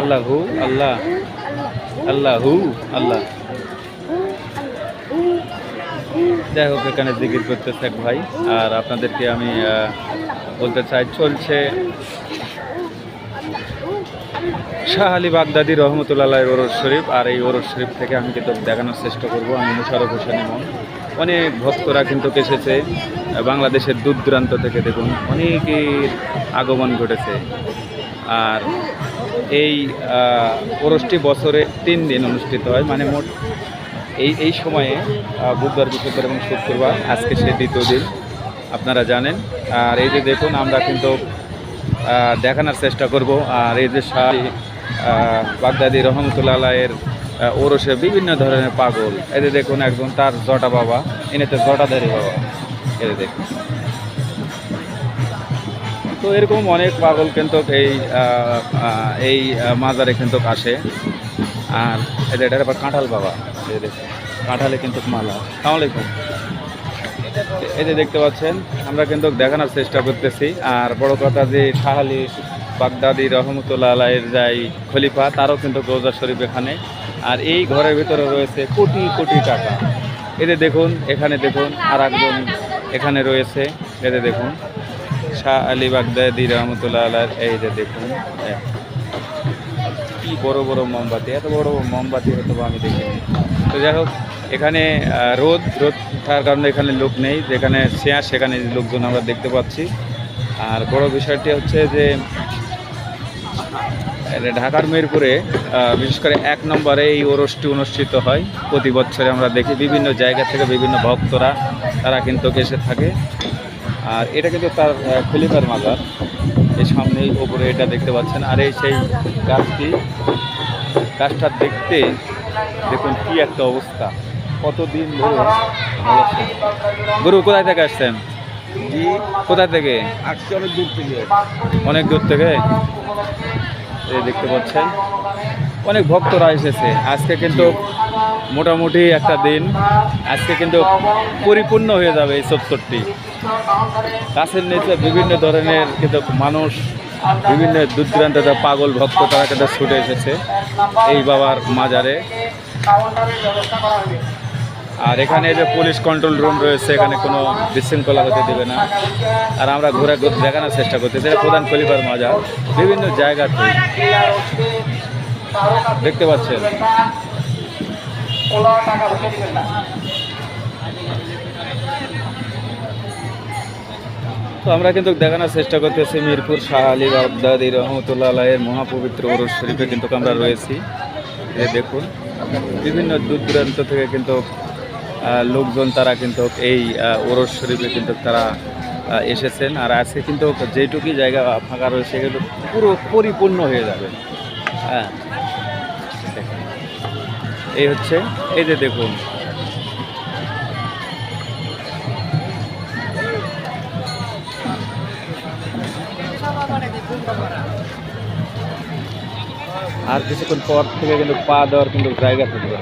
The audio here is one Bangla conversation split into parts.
আল্লাহু, আল্লাহ আল্লাহু, আল্লাহ। যাই হোক, এখানে জিকির করতেছে এক ভাই। আর আপনাদেরকে আমি বলতে চাই, চলছে শাহ আলী বাগদাদি রহমতুল্লাহ ওরস শরীফ। আর এই ওরস শরীফ থেকে আমি কিন্তু দেখানোর চেষ্টা করব। আমি মুশারফ হোসেন ইমন অনেক ভক্তরা কিন্তু এসেছে। বাংলাদেশের দূর দূরান্ত থেকে দেখুন, অনেকের আগমন ঘটেছে। আর এই ওরসটি বছরে তিন দিন অনুষ্ঠিত হয় মানে মোট এই এই সময়ে বুধবার, বৃহস্পতিবার এবং শুক্রবার, আজকে সে দ্বিতীয় দিন, আপনারা জানেন। আর এই যে দেখুন, আমরা কিন্তু দেখানোর চেষ্টা করব। আর এই যে শাহ বাগদাদি রহমতুল্লাহ ওরসে বিভিন্ন ধরনের পাগল। এদের দেখুন একজন তার জটা বাবা এনেতে জটাধারী বাবা। এদের দেখুন। তো এরকম অনেক পাগল কিন্তু এই এই মাজারে কিন্তু আসে। আর এদের এটা আবার কাঁঠাল বাবা দেখুন। কাঁঠালে কিন্তু মালা। সালাম আলাইকুম। এই যে দেখতে পাচ্ছেন, আমরা কিন্তু দেখানোর চেষ্টা করতেছি। আর বড় কথা যে শাহালি বাগদাদি রহমতুল্লাহ আলাইয়ের যাই খলিফা, তারও কিন্তু রোজা শরীফ এখানে। আর এই ঘরের ভিতরে রয়েছে কোটি কোটি টাকা। যে দেখুন, এখানে দেখুন আর একজন এখানে রয়েছে। যে দেখুন, শাহ আলী বাগদাদি রহমতুল্লাহ আলার এই যে দেখুন কি বড় বড় মোমবাতি, এত বড় মোমবাতি হয়তো আমি দেখিনি। তো যাই হোক, এখানে রোদ রোদ থাকার কারণে এখানে লোক নেই। যেখানে শেয়ার, সেখানে লোকজন আমরা দেখতে পাচ্ছি। আর বড় বিষয়টি হচ্ছে যে ঢাকার মিরপুরে বিশেষ করে এক নম্বরে এই ওরসটি অনুষ্ঠিত হয়। প্রতি বছরে আমরা দেখি বিভিন্ন জায়গা থেকে বিভিন্ন ভক্তরা তারা কিন্তু এসে থাকে। আর এটা কিন্তু তার খলিফার মাজার। এই সামনেই ওপরে এটা দেখতে পাচ্ছেন। আর এই সেই গাছটি গাছটা দেখতে দেখুন কি একটা অবস্থা। কতদিন ধরে গুরু কোথায় থেকে আসছেন? জি। কোথায় থেকে? অনেক দূর থেকে। অনেক দূর থেকে? এই দেখতে পাচ্ছেন। অনেক ভক্তরা এসেছে। আজকে কিন্তু মোটামুটি একটা দিন। আজকে কিন্তু পরিপূর্ণ হয়ে যাবে এই চত্বরটি গাছের নিচে বিভিন্ন ধরনের কিন্তু মানুষ বিভিন্ন দূর দূরান্ত পাগল ভক্ত তারা কিন্তু ছুটে এসেছে এই বাবার মাজারে। আর এখানে যে পুলিশ কন্ট্রোল রুম রয়েছে, এখানে কোনো বিশৃঙ্খলা হতে দেবে না। আর আমরা ঘুরে দেখানোর চেষ্টা করতেছি। এটা প্রধান খলিফার মাজার, বিভিন্ন জায়গাতে। দেখতে পাচ্ছেন? তো আমরা কিন্তু দেখানোর চেষ্টা করতেছি মিরপুর শাহ আলী বাগদাদি রহমতুল্লাহ মহাপবিত্র ওরস শরীফে কিন্তু আমরা রয়েছি। দেখুন, বিভিন্ন দূর দূরান্ত থেকে কিন্তু লোকজন তারা কিন্তু এই ওরস শরীফে কিন্তু তারা এসেছেন। আর আজকে কিন্তু যেটুকুই জায়গা ফাঁকা রয়েছে, সেগুলো পুরো পরিপূর্ণ হয়ে যাবে। হ্যাঁ। এই হচ্ছে, এই যে দেখুন। আর কিছুক্ষণ পর থেকে কিন্তু পা দেওয়ার কিন্তু জায়গা থাকবে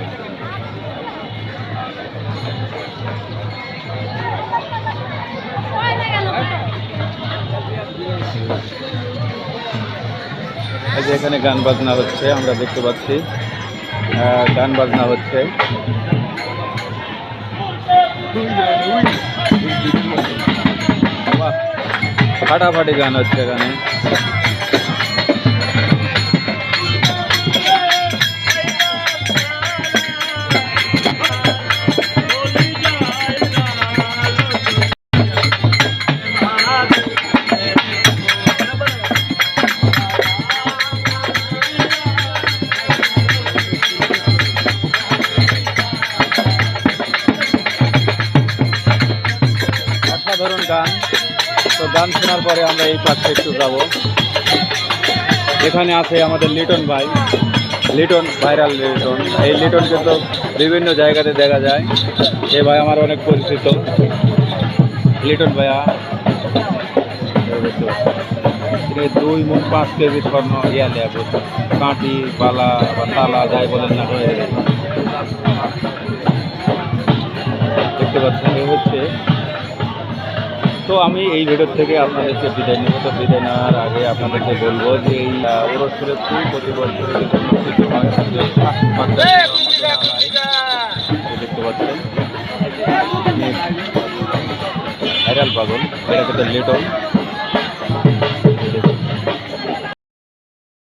এই যে এখানে গান বাজনা হচ্ছে, আমরা দেখতে পাচ্ছি। গান বাজনা হচ্ছে। ফাটাফাটি গান হচ্ছে এখানে। তো গান শোনার পরে আমরা এই পাশে একটু যাব। এখানে আছে আমাদের লিটন ভাই। লিটন, ভাইরাল লিটন। এই লিটন কিন্তু বিভিন্ন জায়গাতে দেখা যায়। এ ভাই আমার অনেক পরিচিত। লিটন ভাইয়া। দুই মন পাঁচ কেজি স্বর্ণ ইয়া নেবে কাঁটি, বালা বা তালা, যাই বলেন না হয়ে দেখতে পাচ্ছেন হচ্ছে তো আমি এই ভিডিও থেকে আপনাদেরকে বিদায় নেব। তো বিদায় নেওয়ার আগে আপনাদেরকে বলব যে এই ওরসুরের খুব প্রতি বছর কিন্তু অনুষ্ঠিত হয় যে মাত্রা এই দেখতে পাচ্ছেন। ভাইরাল পাগল এটা কিন্তু লিটল।